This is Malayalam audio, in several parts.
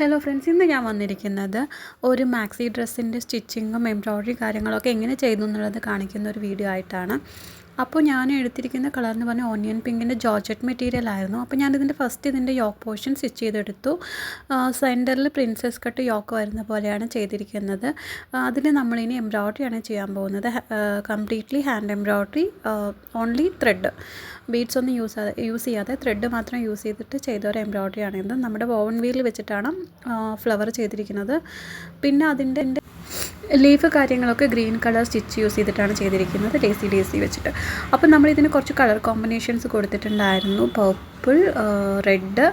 ഹലോ ഫ്രണ്ട്സ് ഇന്ന് ഞാൻ വന്നിരിക്കുന്നത് ഒരു മാക്സി ഡ്രസ്സിന്റെ സ്റ്റിച്ചിങ്ങും എംബ്രോയ്ഡറി കാര്യങ്ങളൊക്കെ എങ്ങനെ ചെയ്തു എന്നുള്ളത് കാണിക്കുന്ന ഒരു വീഡിയോ ആയിട്ടാണ്. അപ്പോൾ ഞാൻ എടുത്തിരിക്കുന്ന കളർ എന്ന് പറഞ്ഞാൽ ഓണിയൻ പിങ്കിന്റെ ജോർജറ്റ് മെറ്റീരിയൽ ആയിരുന്നു. അപ്പോൾ ഞാനിതിന്റെ ഫസ്റ്റ് ഇതിന്റെ യോക്ക് പോർഷൻ സ്റ്റിച്ച് ചെയ്തെടുത്തു. സെന്ററിൽ പ്രിൻസസ് കട്ട് യോക്ക് വരുന്ന പോലെയാണ് ചെയ്തിരിക്കുന്നത്. അതിൽ നമ്മളിനി എംബ്രോയ്ഡറി ആണ് ചെയ്യാൻ പോകുന്നത്. Completely hand embroidery only thread beads ഒന്നും യൂസ് യൂസ് ചെയ്യാതെ ത്രെഡ് മാത്രം യൂസ് ചെയ്തിട്ട് ചെയ്ത ഒരു എംബ്രോയ്ഡറി ആണിത് നമ്മുടെ ഓവൺ വീൽ വെച്ചിട്ടാണ് ഫ്ലവർ ചെയ്തിരിക്കുന്നത്. പിന്നെ അതിന്റെ ലീഫ് കാര്യങ്ങളൊക്കെ ഗ്രീൻ കളർ സ്റ്റിച്ച് യൂസ് ചെയ്തിട്ടാണ് ചെയ്തിരിക്കുന്നത് ഡേസി ഡേസി വെച്ചിട്ട്. അപ്പോൾ നമ്മളിതിന് കുറച്ച് കളർ കോമ്പിനേഷൻസ് കൊടുത്തിട്ടുണ്ടായിരുന്നു. പർപ്പിൾ റെഡ്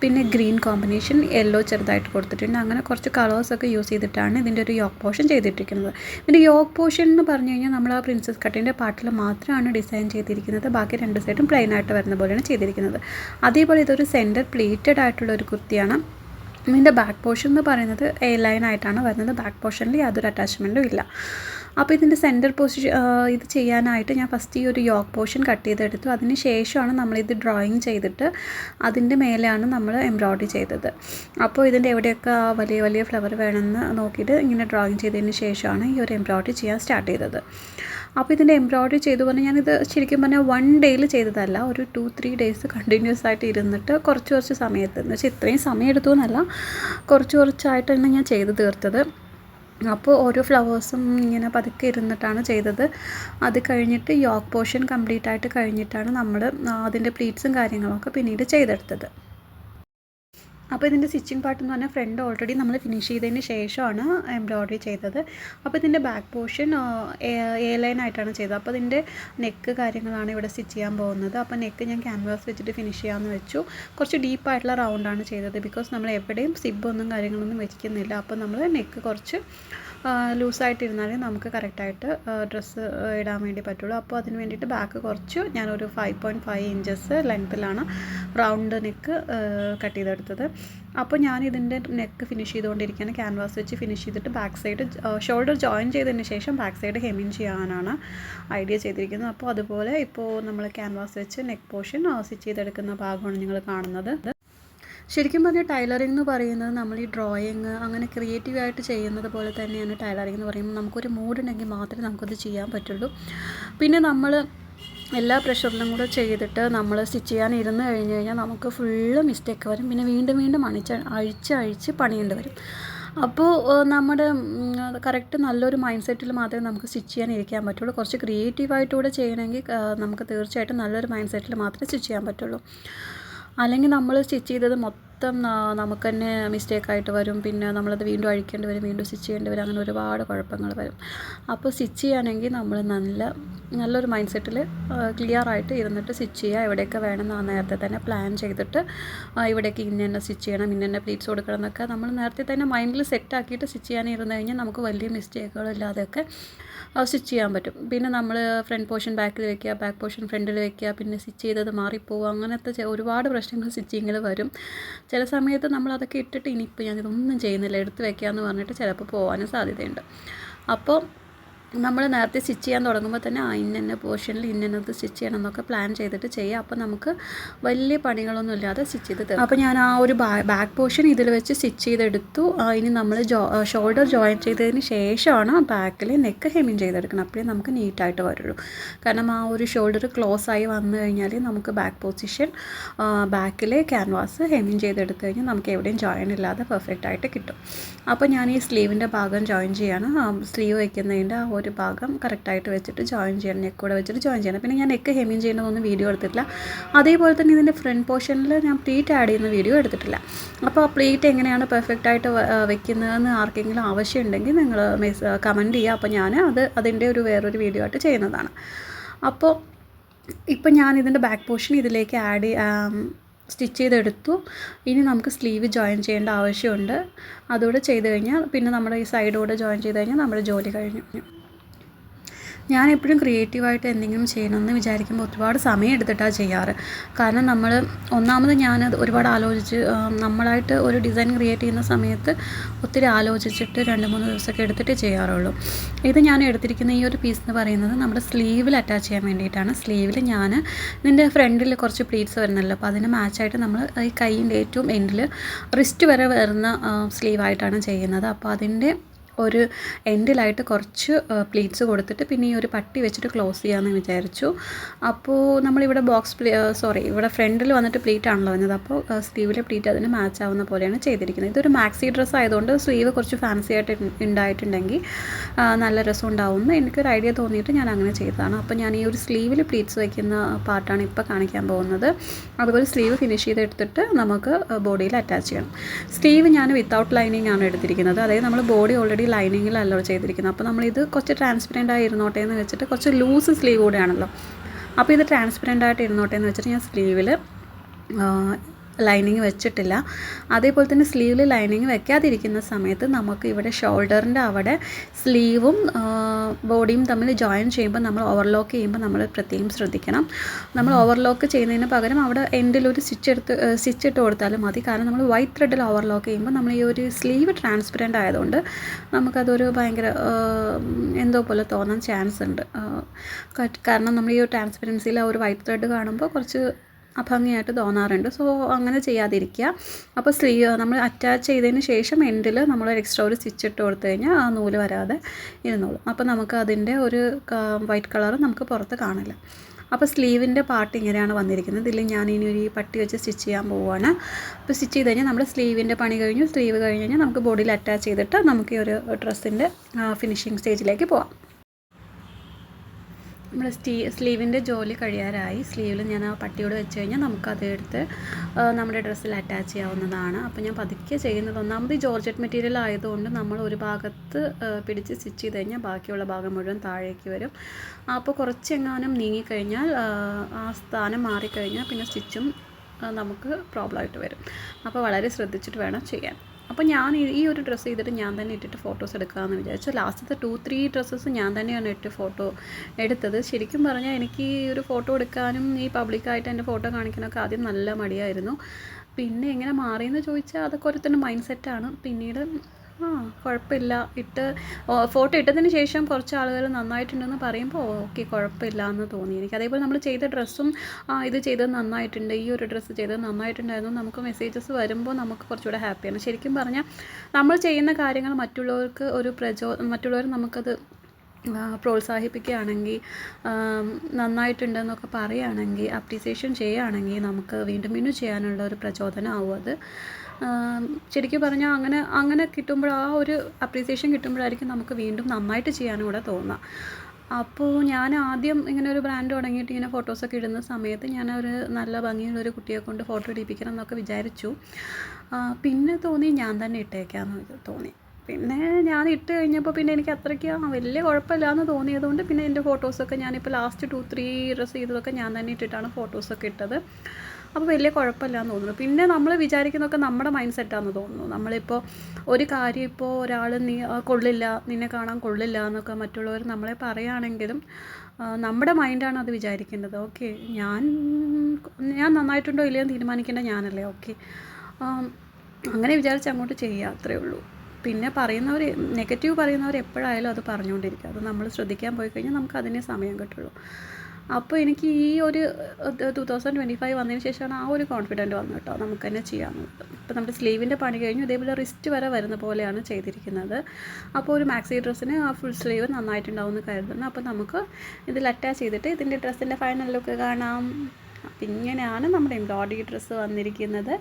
പിന്നെ ഗ്രീൻ കോമ്പിനേഷൻ യെല്ലോ ചെറുതായിട്ട് കൊടുത്തിട്ടുണ്ട്. അങ്ങനെ കുറച്ച് കളേഴ്സൊക്കെ യൂസ് ചെയ്തിട്ടാണ് ഇതിന്റെ ഒരു യോക്ക് പോർഷൻ ചെയ്തിട്ടിരിക്കുന്നത്. ഇതിന്റെ യോക്ക് പോർഷൻ എന്ന് പറഞ്ഞു കഴിഞ്ഞാൽ നമ്മൾ ആ പ്രിൻസസ് കട്ടിന്റെ പാട്ടിൽ മാത്രമാണ് ഡിസൈൻ ചെയ്തിരിക്കുന്നത്. ബാക്കി രണ്ട് സൈഡും പ്ലെയിനായിട്ട് വരുന്ന പോലെയാണ് ചെയ്തിരിക്കുന്നത്. അതേപോലെ ഇതൊരു സെന്റർ പ്ലേറ്റഡ് ആയിട്ടുള്ള ഒരു കുർത്തിയാണ്. ഇതിന്റെ ബാക്ക് പോർഷൻ എന്ന് പറയുന്നത് എ ലൈൻ ആയിട്ടാണ് വരുന്നത്. ബാക്ക് പോർഷനിൽ യാതൊരു അറ്റാച്ച്മെന്റും ഇല്ല. അപ്പോൾ ഇതിന്റെ സെന്റർ പൊസിഷൻ ഇത് ചെയ്യാനായിട്ട് ഞാൻ ഫസ്റ്റ് ഈ ഒരു യോക്ക് പോർഷൻ കട്ട് ചെയ്തെടുത്തു. അതിന് ശേഷമാണ് നമ്മളിത് ഡ്രോയിങ് ചെയ്തിട്ട് അതിന്റെ മേലെയാണ് നമ്മൾ എംബ്രോയ്ഡറി ചെയ്തത്. അപ്പോൾ ഇതിന്റെ എവിടെയൊക്കെ വലിയ വലിയ ഫ്ലവർ വേണമെന്ന് നോക്കിയിട്ട് ഇങ്ങനെ ഡ്രോയിങ് ചെയ്തതിന് ശേഷമാണ് ഈ ഒരു എംബ്രോയ്ഡറി ചെയ്യാൻ സ്റ്റാർട്ട് ചെയ്തത്. അപ്പോൾ ഇതിന്റെ എംബ്രോയ്ഡറി ചെയ്തു പറഞ്ഞാൽ ഞാനിത് ശരിക്കും പറഞ്ഞാൽ വൺ ഡേയിൽ ചെയ്തതല്ല ഒരു ടു ത്രീ ഡേയ്സ് കണ്ടിന്യൂസ് ആയിട്ട് ഇരുന്നിട്ട് കുറച്ച് കുറച്ച് സമയത്ത്. എന്ന് വെച്ചാൽ ഇത്രയും സമയം എടുത്തു എന്നല്ല കുറച്ച് കുറച്ചായിട്ടാണ് ഞാൻ ചെയ്ത് തീർത്തത്. അപ്പോൾ ഓരോ ഫ്ലവേഴ്സും ഇങ്ങനെ പതുക്കെ ഇരുന്നിട്ടാണ് ചെയ്തത്. അത് കഴിഞ്ഞിട്ട് യോക്ക് പോർഷൻ കംപ്ലീറ്റ് ആയിട്ട് കഴിഞ്ഞിട്ടാണ് നമ്മൾ അതിന്റെ പ്ലീറ്റ്സും കാര്യങ്ങളൊക്കെ പിന്നീട് ചെയ്തെടുത്തത്. അപ്പോൾ ഇതിന്റെ സ്റ്റിച്ചിങ് പാർട്ട് എന്ന് പറഞ്ഞാൽ ഫ്രണ്ട് ഓൾറെഡി നമ്മൾ ഫിനിഷ് ചെയ്തതിന് ശേഷമാണ് എംബ്രോയ്ഡറി ചെയ്തത്. അപ്പോൾ ഇതിന്റെ ബാക്ക് പോർഷൻ എ ലൈൻ ആയിട്ടാണ് ചെയ്തത്. അപ്പോൾ ഇതിന്റെ നെക്ക് കാര്യങ്ങളാണ് ഇവിടെ സ്റ്റിച്ച് ചെയ്യാൻ പോകുന്നത്. അപ്പോൾ നെക്ക് ഞാൻ ക്യാൻവാസ് വെച്ചിട്ട് ഫിനിഷ് ചെയ്യാമെന്ന് വെച്ചു. കുറച്ച് ഡീപ്പായിട്ടുള്ള റൗണ്ടാണ് ചെയ്തത്. ബിക്കോസ് നമ്മൾ എവിടെയും സിബ് ഒന്നും കാര്യങ്ങളൊന്നും വെക്കുന്നില്ല അപ്പോൾ നമ്മൾ നെക്ക് കുറച്ച് ലൂസായിട്ടിരുന്നാലേ നമുക്ക് കറക്റ്റായിട്ട് ഡ്രസ്സ് ഇടാൻ വേണ്ടി പറ്റുള്ളൂ. അപ്പോൾ അതിന് വേണ്ടിയിട്ട് ബാക്ക് കുറച്ച്. ഞാനൊരു ഫൈവ് പോയിന്റ് ഫൈവ് ഇഞ്ചസ് ലെങ്ത്തിലാണ് റൗണ്ട് നെക്ക് കട്ട് ചെയ്തെടുത്തത്. അപ്പോൾ ഞാൻ ഇതിന്റെ നെക്ക് ഫിനിഷ് ചെയ്തുകൊണ്ടിരിക്കുകയാണ്. ക്യാൻവാസ് വെച്ച് ഫിനിഷ് ചെയ്തിട്ട് ബാക്ക് സൈഡ് ഷോൾഡർ ജോയിൻ ചെയ്തതിന് ശേഷം ബാക്ക് സൈഡ് ഹെമിൻ ചെയ്യാനാണ് ഐഡിയ ചെയ്തിരിക്കുന്നത്. അപ്പോൾ അതുപോലെ ഇപ്പോൾ നമ്മൾ ക്യാൻവാസ് വെച്ച് നെക്ക് പോർഷൻ സ്റ്റിച്ച് ചെയ്തെടുക്കുന്ന ഭാഗമാണ് നിങ്ങൾ കാണുന്നത്. ശരിക്കും പറഞ്ഞാൽ ടൈലറിംഗ് എന്ന് പറയുന്നത് നമ്മൾ ഈ ഡ്രോയിങ് അങ്ങനെ ക്രിയേറ്റീവായിട്ട് ചെയ്യുന്നത് പോലെ തന്നെയാണ് ടൈലറിംഗ് എന്ന് പറയുമ്പോൾ നമുക്കൊരു മൂഡ് ഉണ്ടെങ്കിൽ മാത്രമേ നമുക്കത് ചെയ്യാൻ പറ്റുള്ളൂ. പിന്നെ നമ്മൾ എല്ലാ പ്രഷറിലും കൂടെ ചെയ്തിട്ട് നമ്മൾ സ്റ്റിച്ച് ചെയ്യാൻ ഇരുന്ന് കഴിഞ്ഞ് കഴിഞ്ഞാൽ നമുക്ക് ഫുള്ള് മിസ്റ്റേക്ക് വരും. പിന്നെ വീണ്ടും വീണ്ടും അണിച്ച് അഴിച്ച് അഴിച്ച് പണിയേണ്ടി വരും. അപ്പോൾ നമ്മുടെ കറക്റ്റ് നല്ലൊരു മൈൻഡ് സെറ്റിൽ മാത്രമേ നമുക്ക് സ്റ്റിച്ച് ചെയ്യാൻ ഇരിക്കാൻ പറ്റുള്ളൂ. കുറച്ച് ക്രിയേറ്റീവായിട്ടൂടെ ചെയ്യണമെങ്കിൽ നമുക്ക് തീർച്ചയായിട്ടും നല്ലൊരു മൈൻഡ് സെറ്റിൽ മാത്രമേ സ്റ്റിച്ച് ചെയ്യാൻ പറ്റുള്ളൂ. അല്ലെങ്കിൽ നമ്മൾ സ്റ്റിച്ച് ചെയ്തത് മൊത്തം നമുക്ക് തന്നെ മിസ്റ്റേക്കായിട്ട് വരും. പിന്നെ നമ്മളത് വീണ്ടും അഴിക്കേണ്ടി വരും വീണ്ടും സ്റ്റിച്ച് ചെയ്യേണ്ടി വരും. അങ്ങനെ ഒരുപാട് കുഴപ്പങ്ങൾ വരും. അപ്പോൾ സ്റ്റിച്ച് ചെയ്യുകയാണെങ്കിൽ നമ്മൾ നല്ല നല്ലൊരു മൈൻഡ് സെറ്റിൽ ക്ലിയർ ആയിട്ട് ഇരുന്നിട്ട് സ്റ്റിച്ച് ചെയ്യുക. എവിടെയൊക്കെ വേണം എന്ന് നേരത്തെ തന്നെ പ്ലാൻ ചെയ്തിട്ട് ഇവിടേക്ക് ഇന്ന തന്നെ സ്റ്റിച്ച് ചെയ്യണം ഇന്ന തന്നെ പ്ലീറ്റ്സ് കൊടുക്കണം എന്നൊക്കെ നമ്മൾ നേരത്തെ തന്നെ മൈൻഡിൽ സെറ്റ് ആക്കിയിട്ട് സ്റ്റിച്ച് ചെയ്യാൻ ഇരുന്ന് കഴിഞ്ഞാൽ നമുക്ക് വലിയ മിസ്റ്റേക്കുകളില്ലാതെയൊക്കെ സ്റ്റിച്ച് ചെയ്യാൻ പറ്റും. പിന്നെ നമ്മൾ ഫ്രണ്ട് പോർഷൻ ബാക്കിൽ വെക്കുക ബാക്ക് പോർഷൻ ഫ്രണ്ടിൽ വെക്കുക പിന്നെ സ്റ്റിച്ച് ചെയ്തത് മാറിപ്പോവുക അങ്ങനത്തെ ഒരുപാട് പ്രശ്നങ്ങൾ സ്റ്റിച്ചിങ്ങിൽ വരും. ചില സമയത്ത് നമ്മൾ അതൊക്കെ ഇട്ടിട്ട് ഇനിയിപ്പോൾ ഞാനിതൊന്നും ചെയ്യുന്നില്ല എടുത്ത് വെക്കുക എന്ന് പറഞ്ഞിട്ട് ചിലപ്പോൾ പോകാനും സാധ്യതയുണ്ട്. അപ്പോൾ നമ്മൾ നേരത്തെ സ്റ്റിച്ച് ചെയ്യാൻ തുടങ്ങുമ്പോൾ തന്നെ ആ ഇന്ന പോർഷനിൽ ഇന്നത് സ്റ്റിച്ച് ചെയ്യണം എന്നൊക്കെ പ്ലാൻ ചെയ്തിട്ട് ചെയ്യുക അപ്പോൾ നമുക്ക് വലിയ പണികളൊന്നും ഇല്ലാതെ സ്റ്റിച്ച് ചെയ്ത് തരും അപ്പോൾ ഞാൻ ആ ഒരു ബാക്ക് പോർഷൻ ഇതിൽ വെച്ച് സ്റ്റിച്ച് ചെയ്തെടുത്തു. ഇനി നമ്മൾ ജോ ഷോൾഡർ ജോയിൻ ചെയ്തതിന് ശേഷമാണ് ബാക്കിൽ നെക്ക് ഹെമിൻ ചെയ്തെടുക്കണം അപ്പോഴേ നമുക്ക് നീറ്റായിട്ട് വരുള്ളൂ. കാരണം ആ ഒരു ഷോൾഡർ ക്ലോസ് ആയി വന്നു കഴിഞ്ഞാൽ നമുക്ക് ബാക്ക് പൊസിഷൻ ബാക്കിലെ ക്യാൻവാസ് ഹെമിൻ ചെയ്തെടുത്ത് കഴിഞ്ഞാൽ നമുക്ക് എവിടെയും ജോയിൻ ഇല്ലാതെ പെർഫെക്റ്റ് ആയിട്ട് കിട്ടും. അപ്പോൾ ഞാൻ ഈ സ്ലീവിന്റെ ഭാഗം ജോയിൻ ചെയ്യാണ്. സ്ലീവ് വയ്ക്കുന്നതിന്റെ ആ ഒരു ഭാഗം കറക്റ്റായിട്ട് വെച്ചിട്ട് ജോയിൻ ചെയ്യണം നെക്ക് കൂടെ വെച്ചിട്ട് ജോയിൻ ചെയ്യണം. പിന്നെ ഞാൻ നെക്ക് ഹെമിൻ ചെയ്യുന്നതൊന്നും വീഡിയോ എടുത്തിട്ടില്ല. അതേപോലെ തന്നെ ഇതിന്റെ ഫ്രണ്ട് പോർഷനിൽ ഞാൻ പ്ലീറ്റ് ആഡ് ചെയ്യുന്ന വീഡിയോ എടുത്തിട്ടില്ല. അപ്പോൾ ആ പ്ലീറ്റ് എങ്ങനെയാണ് പെർഫെക്റ്റ് ആയിട്ട് വെക്കുന്നതെന്ന് ആർക്കെങ്കിലും ആവശ്യമുണ്ടെങ്കിൽ നിങ്ങൾ മെസ് കമന്റ് ചെയ്യുക. അപ്പോൾ ഞാൻ അത് അതിന്റെ ഒരു വേറൊരു വീഡിയോ ആയിട്ട് ചെയ്യുന്നതാണ്. അപ്പോൾ ഇപ്പം ഞാൻ ഇതിന്റെ ബാക്ക് പോർഷൻ ഇതിലേക്ക് ആഡ് സ്റ്റിച്ച് ചെയ്തെടുത്തു. ഇനി നമുക്ക് സ്ലീവ് ജോയിൻ ചെയ്യേണ്ട ആവശ്യമുണ്ട്. അതുകൂടെ ചെയ്ത് കഴിഞ്ഞാൽ പിന്നെ നമ്മുടെ ഈ സൈഡോടെ ജോയിൻ ചെയ്ത് കഴിഞ്ഞാൽ നമ്മുടെ ജോലി കഴിഞ്ഞു. ഞാൻ എപ്പോഴും ക്രിയേറ്റീവായിട്ട് എന്തെങ്കിലും ചെയ്യണമെന്ന് വിചാരിക്കുമ്പോൾ ഒരുപാട് സമയം എടുത്തിട്ടാണ് ചെയ്യാറ്. കാരണം നമ്മൾ ഒന്നാമത് ഞാൻ ഒരുപാട് ആലോചിച്ച് നമ്മളായിട്ട് ഒരു ഡിസൈൻ ക്രിയേറ്റ് ചെയ്യുന്ന സമയത്ത് ഒത്തിരി ആലോചിച്ചിട്ട് രണ്ട് മൂന്ന് ദിവസമൊക്കെ എടുത്തിട്ട് ചെയ്യാറുള്ളൂ. ഇത് ഞാൻ എടുത്തിരിക്കുന്ന ഈ ഒരു പീസ് എന്ന് പറയുന്നത് നമ്മുടെ സ്ലീവിൽ അറ്റാച്ച് ചെയ്യാൻ വേണ്ടിയിട്ടാണ്. സ്ലീവിൽ ഞാൻ ഇതിന്റെ ഫ്രണ്ടിൽ കുറച്ച് പ്ലീറ്റ്സ് വരുന്നല്ലോ അപ്പോൾ അതിന് മാച്ചായിട്ട് നമ്മൾ ഈ കൈയിന്റെ ഏറ്റവും എൻഡിൽ റിസ്റ്റ് വരെ വരുന്ന സ്ലീവായിട്ടാണ് ചെയ്യുന്നത്. അപ്പോൾ അതിന്റെ ഒരു എൻഡിലായിട്ട് കുറച്ച് പ്ലീറ്റ്സ് കൊടുത്തിട്ട് പിന്നെ ഈ ഒരു പട്ടി വെച്ചിട്ട് ക്ലോസ് ചെയ്യാമെന്ന് വിചാരിച്ചു. അപ്പോൾ നമ്മളിവിടെ ബോക്സ് പ്ലേ സോറി ഇവിടെ ഫ്രണ്ടിൽ വന്നിട്ട് പ്ലീറ്റ് ആണല്ലോ വന്നത്. അപ്പോൾ സ്ലീവിലെ പ്ലീറ്റ് അതിന് മാച്ച് ആവുന്ന പോലെയാണ് ചെയ്തിരിക്കുന്നത്. ഇതൊരു മാക്സി ഡ്രസ്സ് ആയതുകൊണ്ട് സ്ലീവ് കുറച്ച് ഫാൻസി ആയിട്ട് ഉണ്ടായിട്ടുണ്ടെങ്കിൽ നല്ല രസം ഉണ്ടാവുമെന്ന് എനിക്കൊരു ഐഡിയ തോന്നിയിട്ട് ഞാൻ അങ്ങനെ ചെയ്തതാണ്. അപ്പോൾ ഞാൻ ഈ ഒരു സ്ലീവിൽ പ്ലീറ്റ്സ് വയ്ക്കുന്ന പാർട്ടാണ് ഇപ്പോൾ കാണിക്കാൻ പോകുന്നത്. അതുപോലെ സ്ലീവ് ഫിനിഷ് ചെയ്തെടുത്തിട്ട് നമുക്ക് ബോഡിയിൽ അറ്റാച്ച് ചെയ്യണം. സ്ലീവ് ഞാൻ വിത്തൗട്ട് ലൈനിങ് ആണ് എടുത്തിരിക്കുന്നത്. അതായത് നമ്മൾ ബോഡി ഓൾറെഡി ലൈനിങ്ങിലല്ലോ ചെയ്തിരിക്കുന്നത്. അപ്പോൾ നമ്മളിത് കുറച്ച് ട്രാൻസ്പെറന്റ് ആയി ഇരുന്നോട്ടെ എന്ന് വെച്ചിട്ട് കുറച്ച് ലൂസ് സ്ലീവ് കൂടെയാണല്ലോ. അപ്പോൾ ഇത് ട്രാൻസ്പെറന്റ് ആയിട്ട് ഇരുന്നോട്ടെ എന്ന് വെച്ചിട്ട് ഞാൻ സ്ലീവിൽ ലൈനിങ് വെച്ചിട്ടില്ല. അതേപോലെ തന്നെ സ്ലീവിൽ ലൈനിങ് വെക്കാതിരിക്കുന്ന സമയത്ത് നമുക്ക് ഇവിടെ ഷോൾഡറിന്റെ അവിടെ സ്ലീവും ബോഡിയും തമ്മിൽ ജോയിൻ ചെയ്യുമ്പോൾ നമ്മൾ ഓവർലോക്ക് ചെയ്യുമ്പോൾ നമ്മൾ പ്രത്യേകം ശ്രദ്ധിക്കണം. നമ്മൾ ഓവർലോക്ക് ചെയ്യുന്നതിന് പകരം അവിടെ എൻഡിൽ ഒരു സ്റ്റിച്ച് എടുത്ത് സ്റ്റിച്ച് ഇട്ട് കൊടുത്താലും മതി. കാരണം നമ്മൾ വൈറ്റ് ത്രെഡിൽ ഓവർലോക്ക് ചെയ്യുമ്പോൾ നമ്മൾ ഈ ഒരു സ്ലീവ് ട്രാൻസ്പെറന്റ് ആയതുകൊണ്ട് നമുക്കതൊരു ഭയങ്കര എന്തോ പോലെ തോന്നാൻ ചാൻസ് ഉണ്ട്. കാരണം നമ്മൾ ഈ ട്രാൻസ്പെറൻസിയിൽ ആ ഒരു വൈറ്റ് ത്രെഡ് കാണുമ്പോൾ കുറച്ച് അഭംഗിയായിട്ട് തോന്നാറുണ്ട്. സോ അങ്ങനെ ചെയ്യാതിരിക്കുക. അപ്പോൾ സ്ലീവ് നമ്മൾ അറ്റാച്ച് ചെയ്തതിന് ശേഷം എൻഡിൽ നമ്മൾ എക്സ്ട്രാ ഒരു സ്റ്റിച്ച് ഇട്ട് കൊടുത്തു കഴിഞ്ഞാൽ ആ നൂൽ വരാതെ ഇരുന്നോളും. അപ്പോൾ നമുക്ക് അതിന്റെ ഒരു വൈറ്റ് കളർ നമുക്ക് പുറത്ത് കാണില്ല. അപ്പോൾ സ്ലീവിന്റെ പാർട്ട് ഇങ്ങനെയാണ് വന്നിരിക്കുന്നത്. ഇതിൽ ഞാൻ ഇനി ഒരു പട്ടി വെച്ച് സ്റ്റിച്ച് ചെയ്യാൻ പോവുകയാണ്. അപ്പോൾ സ്റ്റിച്ച് ചെയ്ത് കഴിഞ്ഞാൽ നമ്മുടെ സ്ലീവിന്റെ പണി കഴിഞ്ഞു. സ്ലീവ് കഴിഞ്ഞ് കഴിഞ്ഞാൽ നമുക്ക് ബോഡിയിൽ അറ്റാച്ച് ചെയ്തിട്ട് നമുക്ക് ഈ ഒരു ഡ്രസ്സിന്റെ ഫിനിഷിങ് സ്റ്റേജിലേക്ക് പോവാം. നമ്മുടെ സ്റ്റീ സ്ലീവിന്റെ ജോലി കഴിയാറായി. സ്ലീവിൽ ഞാൻ ആ പട്ടിയോട് വെച്ച് കഴിഞ്ഞാൽ നമുക്കത് എടുത്ത് നമ്മുടെ ഡ്രസ്സിൽ അറ്റാച്ച് ചെയ്യാവുന്നതാണ്. അപ്പോൾ ഞാൻ പതുക്കെ ചെയ്യുന്നത് ഒന്നാമത് ഈ ജോർജറ്റ് മെറ്റീരിയൽ ആയതുകൊണ്ട് നമ്മൾ ഒരു ഭാഗത്ത് പിടിച്ച് സ്റ്റിച്ച് ചെയ്ത് കഴിഞ്ഞാൽ ബാക്കിയുള്ള ഭാഗം മുഴുവൻ താഴേക്ക് വരും. അപ്പോൾ കുറച്ചെങ്ങാനും നീങ്ങിക്കഴിഞ്ഞാൽ ആ, സ്ഥാനം മാറിക്കഴിഞ്ഞാൽ പിന്നെ സ്റ്റിച്ചും നമുക്ക് പ്രോബ്ലമായിട്ട് വരും. അപ്പോൾ വളരെ ശ്രദ്ധിച്ചിട്ട് വേണം ചെയ്യാൻ. അപ്പോൾ ഞാൻ ഈ- ഒരു ഡ്രസ്സ് ചെയ്തിട്ട് ഞാൻ തന്നെ ഇട്ടിട്ട് ഫോട്ടോസ് എടുക്കാമെന്ന് വിചാരിച്ചു. ലാസ്റ്റത്തെ ടു ത്രീ ഡ്രസ്സസ് ഞാൻ തന്നെയാണ് ഇട്ട് ഫോട്ടോ എടുത്തത്. ശരിക്കും പറഞ്ഞാൽ എനിക്ക് ഈ ഒരു ഫോട്ടോ എടുക്കാനും ഈ പബ്ലിക്കായിട്ട് എന്റെ ഫോട്ടോ കാണിക്കാനൊക്കെ ആദ്യം നല്ല മടിയായിരുന്നു. പിന്നെ എങ്ങനെ മാറിയെന്ന് ചോദിച്ചാൽ അതൊക്കെ ഓരോരുത്തരുടെ മൈൻഡ് സെറ്റാണ് പിന്നീട് ആ കുഴപ്പമില്ല ഇട്ട് ഫോട്ടോ ഇട്ടതിന് ശേഷം കുറച്ച് ആളുകൾ നന്നായിട്ടുണ്ടെന്ന് പറയുമ്പോൾ ഓക്കെ കുഴപ്പമില്ല എന്ന് തോന്നി. എനിക്ക് അതേപോലെ നമ്മൾ ചെയ്ത ഡ്രസ്സും ആ ഇത് ചെയ്തത് നന്നായിട്ടുണ്ട്. ഈ ഒരു ഡ്രസ്സ് ചെയ്തത് നന്നായിട്ടുണ്ടായിരുന്നു. നമുക്ക് മെസ്സേജസ് വരുമ്പോൾ നമുക്ക് കുറച്ചുകൂടെ ഹാപ്പിയാണ് ശരിക്കും പറഞ്ഞാൽ നമ്മൾ ചെയ്യുന്ന കാര്യങ്ങൾ മറ്റുള്ളവർക്ക് ഒരു പ്രചോ മറ്റുള്ളവർ നമുക്കത് പ്രോത്സാഹിപ്പിക്കുകയാണെങ്കിൽ നന്നായിട്ടുണ്ടെന്നൊക്കെ പറയുകയാണെങ്കിൽ അപ്രീസിയേഷൻ ചെയ്യുകയാണെങ്കിൽ നമുക്ക് വീണ്ടും വീണ്ടും ചെയ്യാനുള്ള ഒരു പ്രചോദനമാവും അത്. ആം, ശരിക്കും പറഞ്ഞാൽ അങ്ങനെ അങ്ങനെ കിട്ടുമ്പോൾ ആ ഒരു അപ്രീസിയേഷൻ കിട്ടുമ്പോഴായിരിക്കും നമുക്ക് വീണ്ടും നന്നായിട്ട് ചെയ്യാനും കൂടെ തോന്നുക അപ്പോൾ ഞാൻ ആദ്യം ഇങ്ങനെ ഒരു ബ്രാൻഡ് തുടങ്ങിയിട്ട് ഇങ്ങനെ ഫോട്ടോസൊക്കെ ഇടുന്ന സമയത്ത് ഞാൻ ഒരു നല്ല ഭംഗിയുള്ള ഒരു കുട്ടിയെ കൊണ്ട് ഫോട്ടോ ഇടിപ്പിക്കണം എന്നൊക്കെ വിചാരിച്ചു. പിന്നെ തോന്നി ഞാൻ തന്നെ ഇട്ടേക്കാമെന്ന് തോന്നി. പിന്നെ ഞാൻ ഇട്ട് കഴിഞ്ഞപ്പോൾ പിന്നെ എനിക്ക് അത്രയ്ക്ക് വലിയ കുഴപ്പമില്ല എന്ന് തോന്നിയതുകൊണ്ട് പിന്നെ എന്റെ ഫോട്ടോസൊക്കെ ഞാനിപ്പോൾ ലാസ്റ്റ് ടു ത്രീ ഡ്രസ്സ് ചെയ്തതൊക്കെ ഞാൻ തന്നെ ഇട്ടിട്ടാണ് ഫോട്ടോസൊക്കെ ഇട്ടത്. അപ്പോൾ വലിയ കുഴപ്പമില്ല എന്ന് തോന്നുന്നു. പിന്നെ നമ്മൾ വിചാരിക്കുന്നതൊക്കെ നമ്മുടെ മൈൻഡ് സെറ്റാണെന്ന് തോന്നുന്നു. നമ്മളിപ്പോൾ ഒരു കാര്യം ഇപ്പോൾ ഒരാൾ നീ കൊള്ളില്ല നിന്നെ കാണാൻ കൊള്ളില്ല എന്നൊക്കെ മറ്റുള്ളവർ നമ്മളെ പറയുകയാണെങ്കിലും നമ്മുടെ മൈൻഡാണ് അത് വിചാരിക്കേണ്ടത്. ഓക്കെ ഞാൻ ഞാൻ നന്നായിട്ടുണ്ടോ ഇല്ലയോ തീരുമാനിക്കേണ്ട ഞാനല്ലേ. ഓക്കെ. അങ്ങനെ വിചാരിച്ച് അങ്ങോട്ട് ചെയ്യുക അത്രേ ഉള്ളൂ. പിന്നെ പറയുന്നവർ നെഗറ്റീവ് പറയുന്നവർ എപ്പോഴായാലും അത് പറഞ്ഞുകൊണ്ടിരിക്കുക അത് നമ്മൾ ശ്രദ്ധിക്കാൻ പോയി കഴിഞ്ഞാൽ നമുക്ക് അതിനെ സമയം കിട്ടുള്ളൂ. അപ്പോൾ എനിക്ക് ഈ ഒരു ടു തൗസൻഡ് ട്വന്റി ഫൈവ് വന്നതിന് ശേഷമാണ് ആ ഒരു കോൺഫിഡന്റ് വന്നത് കേട്ടോ നമുക്ക് തന്നെ ചെയ്യാമെന്നുള്ളത് ഇപ്പോൾ നമ്മുടെ സ്ലീവിന്റെ പണി കഴിഞ്ഞു. ഇതേപോലെ റിസ്റ്റ് വരെ വരുന്ന പോലെയാണ് ചെയ്തിരിക്കുന്നത്. അപ്പോൾ ഒരു മാക്സി ഡ്രസ്സിന് ആ ഫുൾ സ്ലീവ് നന്നായിട്ടുണ്ടാവും എന്ന് കരുതുന്നു. അപ്പോൾ നമുക്ക് ഇതിൽ അറ്റാച്ച് ചെയ്തിട്ട് ഇതിന്റെ ഡ്രസ്സിന്റെ ഫൈനൽ ലുക്ക് കാണാം. അപ്പം ഇങ്ങനെയാണ് നമ്മുടെ എംബ്രോയ്ഡറി ഡ്രസ്സ് വന്നിരിക്കുന്നത്.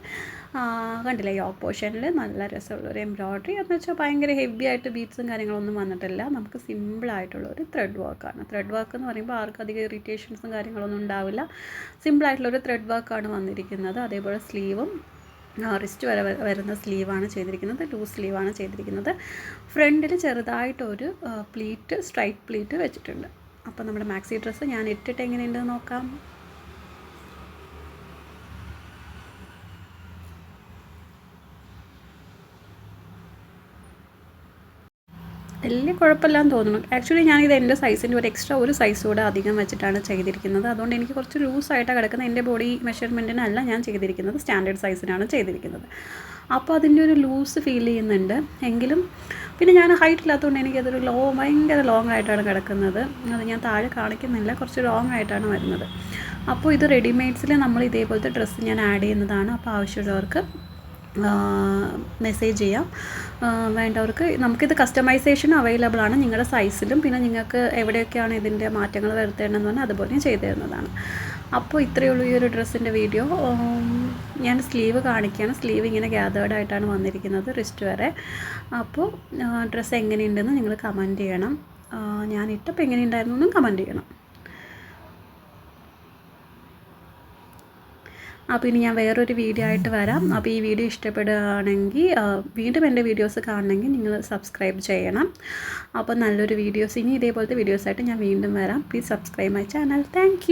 കണ്ടില്ലേ ഈ പോർഷനിൽ നല്ല രസമുള്ള ഒരു എംബ്രോയ്ഡറി. എന്ന് വെച്ചാൽ ഭയങ്കര ഹെവി ആയിട്ട് ബീറ്റ്സും കാര്യങ്ങളൊന്നും വന്നിട്ടില്ല. നമുക്ക് സിമ്പിളായിട്ടുള്ള ഒരു ത്രെഡ് വർക്കാണ് ത്രെഡ് വർക്ക് എന്ന് പറയുമ്പോൾ ആർക്കും അധികം ഇറിറ്റേഷൻസും കാര്യങ്ങളൊന്നും ഉണ്ടാവില്ല. സിമ്പിളായിട്ടുള്ള ഒരു ത്രെഡ് വർക്കാണ് വന്നിരിക്കുന്നത്. അതേപോലെ സ്ലീവും റിസ്റ്റ് വരെ വരുന്ന സ്ലീവാണ് ചെയ്തിരിക്കുന്നത്. ലൂസ് സ്ലീവാണ് ചെയ്തിരിക്കുന്നത്. ഫ്രണ്ടിൽ ചെറുതായിട്ടൊരു പ്ലീറ്റ് സ്ട്രൈറ്റ് പ്ലീറ്റ് വെച്ചിട്ടുണ്ട്. അപ്പോൾ നമ്മുടെ മാക്സി ഡ്രസ്സ് ഞാൻ ഇട്ടിട്ട് എങ്ങനെയുണ്ടെന്ന് നോക്കാം. വലിയ കുഴപ്പമില്ലാന്ന് തോന്നുന്നു. ആക്ച്വലി ഞാനിത് എന്റെ സൈസിന്റെ ഒരു എക്സ്ട്രാ ഒരു സൈസ് കൂടെ അധികം വെച്ചിട്ടാണ് ചെയ്തിരിക്കുന്നത്. അതുകൊണ്ട് എനിക്ക് കുറച്ച് ലൂസായിട്ടാണ് കിടക്കുന്നത്. എന്റെ ബോഡി മെഷർമെന്റിനല്ല ഞാൻ ചെയ്തിരിക്കുന്നത്. സ്റ്റാൻഡേർഡ് സൈസിനാണ് ചെയ്തിരിക്കുന്നത്. അപ്പോൾ അതിന്റെ ഒരു ലൂസ് ഫീൽ ചെയ്യുന്നുണ്ട്. എങ്കിലും പിന്നെ ഞാൻ ഹൈറ്റ് ഇല്ലാത്തതുകൊണ്ട് എനിക്കതൊരു ലോ ഭയങ്കര ലോങ് ആയിട്ടാണ് കിടക്കുന്നത്. അത് ഞാൻ താഴെ കാണിക്കുന്നില്ല. കുറച്ച് ലോങ് ആയിട്ടാണ് വരുന്നത്. അപ്പോൾ ഇത് റെഡിമെയ്ഡ്സിൽ നമ്മൾ ഇതേപോലത്തെ ഡ്രസ്സ് ഞാൻ ആഡ് ചെയ്യുന്നതാണ്. അപ്പോൾ ആവശ്യമുള്ളവർക്ക് മെസ്സേജ് ചെയ്യാം. വേണ്ടവർക്ക് നമുക്കിത് കസ്റ്റമൈസേഷൻ അവൈലബിൾ ആണ്. നിങ്ങളുടെ സൈസിലും പിന്നെ നിങ്ങൾക്ക് എവിടെയൊക്കെയാണ് ഇതിന്റെ മാറ്റങ്ങൾ വരുത്തേണ്ടതെന്ന് പറഞ്ഞാൽ അതുപോലെ ചെയ്തു തരുന്നതാണ്. അപ്പോൾ ഇത്രയേ ഉള്ളൂ ഈ ഒരു ഡ്രസ്സിന്റെ വീഡിയോ. ഞാൻ സ്ലീവ് കാണിക്കുകയാണ്. സ്ലീവ് ഇങ്ങനെ ഗ്യാതേർഡ് ആയിട്ടാണ് വന്നിരിക്കുന്നത് റിസ്റ്റ് വരെ. അപ്പോൾ ഡ്രസ്സ് എങ്ങനെയുണ്ടെന്ന് നിങ്ങൾ കമന്റ് ചെയ്യണം. ഞാനിട്ടപ്പോൾ എങ്ങനെയുണ്ടായിരുന്നു എന്നും കമന്റ് ചെയ്യണം. അപ്പോൾ ഇനി ഞാൻ വേറൊരു വീഡിയോ ആയിട്ട് വരാം. അപ്പോൾ ഈ വീഡിയോ ഇഷ്ടപ്പെടുകയാണെങ്കിൽ വീണ്ടും എന്റെ വീഡിയോസ് കാണണമെങ്കിൽ നിങ്ങൾ സബ്സ്ക്രൈബ് ചെയ്യണം. അപ്പോൾ നല്ലൊരു വീഡിയോസ് ഇനി ഇതേപോലത്തെ വീഡിയോസായിട്ട് ഞാൻ വീണ്ടും വരാം. Please subscribe my channel thank